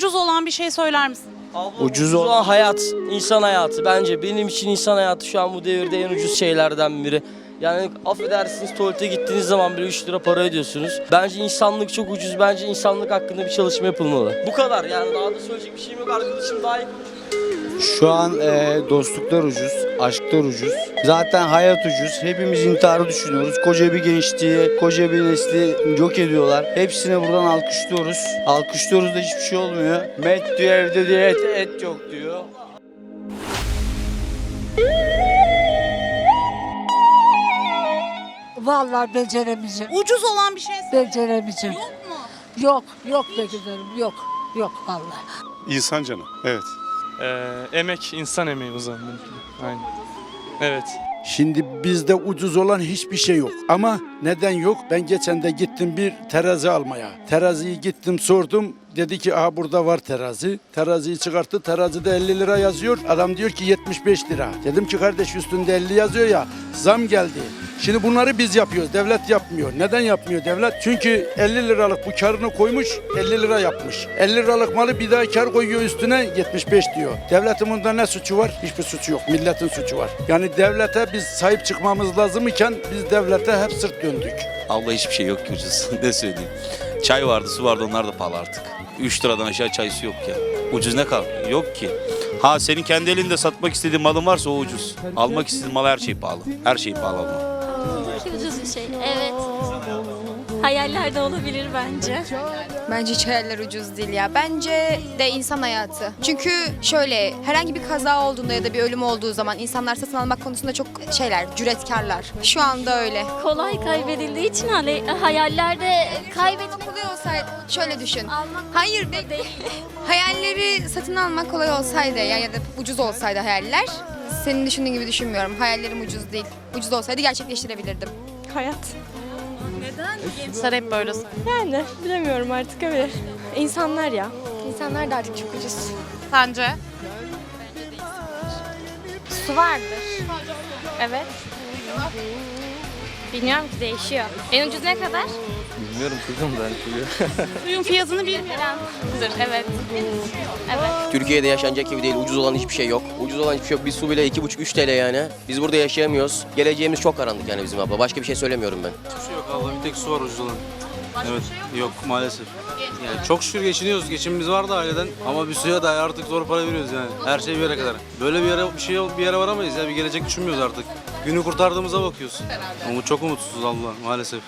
Ucuz olan bir şey söyler misin? Ucuz olan hayat, insan hayatı. Bence benim için insan hayatı şu an bu devirde en ucuz şeylerden biri. Yani affedersiniz tuvalete gittiğiniz zaman bile 3 lira para ödüyorsunuz. Bence insanlık çok ucuz. Bence insanlık hakkında bir çalışma yapılmalı. Bu kadar yani daha da söyleyecek bir şeyim yok. Arkadaşım daha iyi konuşuyor. Şu an e, dostluklar ucuz, aşklar ucuz. Zaten hayat ucuz. Hepimiz intiharı düşünüyoruz. Koca bir gençliği, koca bir nesli yok ediyorlar. Hepsine buradan alkışlıyoruz. Alkışlıyoruz da hiçbir şey olmuyor. Met diyor evde diyor et, et yok diyor. Vallahi beceremeyeceğim. Ucuz olan bir şey söyle. Beceremeyeceğim. Yok mu? Yok, yok beceririm. Yok, yok vallahi. İnsan canı. Evet. Ee, emek, insan emeği o zaman. Aynen. Evet. Şimdi bizde ucuz olan hiçbir şey yok. Ama neden yok? Ben geçen de gittim bir terazi almaya. Teraziyi gittim sordum. Dedi ki aha burada var terazi. Teraziyi çıkarttı. Terazide 50 lira yazıyor. Adam diyor ki 75 lira. Dedim ki kardeş üstünde 50 yazıyor ya. Zam geldi. Şimdi bunları biz yapıyoruz. Devlet yapmıyor. Neden yapmıyor devlet? Çünkü 50 liralık bu karını koymuş 50 lira yapmış. 50 liralık malı bir daha kar koyuyor üstüne 75 diyor. Devletin bunda ne suçu var? Hiçbir suçu yok. Milletin suçu var. Yani devlete biz sahip çıkmamız lazım iken biz devlete hep sırt döndük. Abla hiçbir şey yok ki ucuz. ne söyleyeyim. Çay vardı, su vardı onlar da pahalı artık. 3 liradan aşağı çay su yok ya. Ucuz ne kal? Yok ki. Ha senin kendi elinde satmak istediğin malın varsa o ucuz. Almak istediğin mal her şey pahalı. Her şey pahalı alma. Ucuz bir şey. Evet. Hayaller de olabilir bence. Bence hiç hayaller ucuz değil ya. Bence de insan hayatı. Çünkü şöyle herhangi bir kaza olduğunda ya da bir ölüm olduğu zaman insanlar satın almak konusunda çok şeyler, cüretkarlar. Şu anda öyle. Kolay kaybedildiği için hale- hayaller de kaybetmek Kolay olsaydı şöyle düşün. almak Hayır be- değil. hayalleri satın almak kolay olsaydı ya, ya da ucuz olsaydı hayaller. Senin düşündüğün gibi düşünmüyorum. Hayallerim ucuz değil. Ucuz olsaydı gerçekleştirebilirdim. Hayat. Gençler hep böyle Yani bilemiyorum artık öyle. İnsanlar ya. İnsanlar da artık çok ucuz. Sence? Su vardır. Evet. Bilmiyorum ki değişiyor. En ucuz ne kadar? Bilmiyorum kızım ben Suyun fiyatını bilmiyorum. Evet. Evet. Türkiye'de yaşanacak gibi değil. Ucuz olan hiçbir şey yok. Ucuz olan hiçbir şey yok. Bir su bile 2,5-3 TL yani. Biz burada yaşayamıyoruz. Geleceğimiz çok karanlık yani bizim abla. Başka bir şey söylemiyorum ben. Hiçbir şey yok abla. Bir tek su var ucuz olan. Evet. yok maalesef. Yani çok şükür geçiniyoruz. Geçimimiz var da aileden. Ama bir suya da artık zor para veriyoruz yani. Her şey bir yere kadar. Böyle bir yere bir şey bir yere varamayız ya. Bir gelecek düşünmüyoruz artık. Günü kurtardığımıza bakıyoruz. Ama çok umutsuzuz abla maalesef.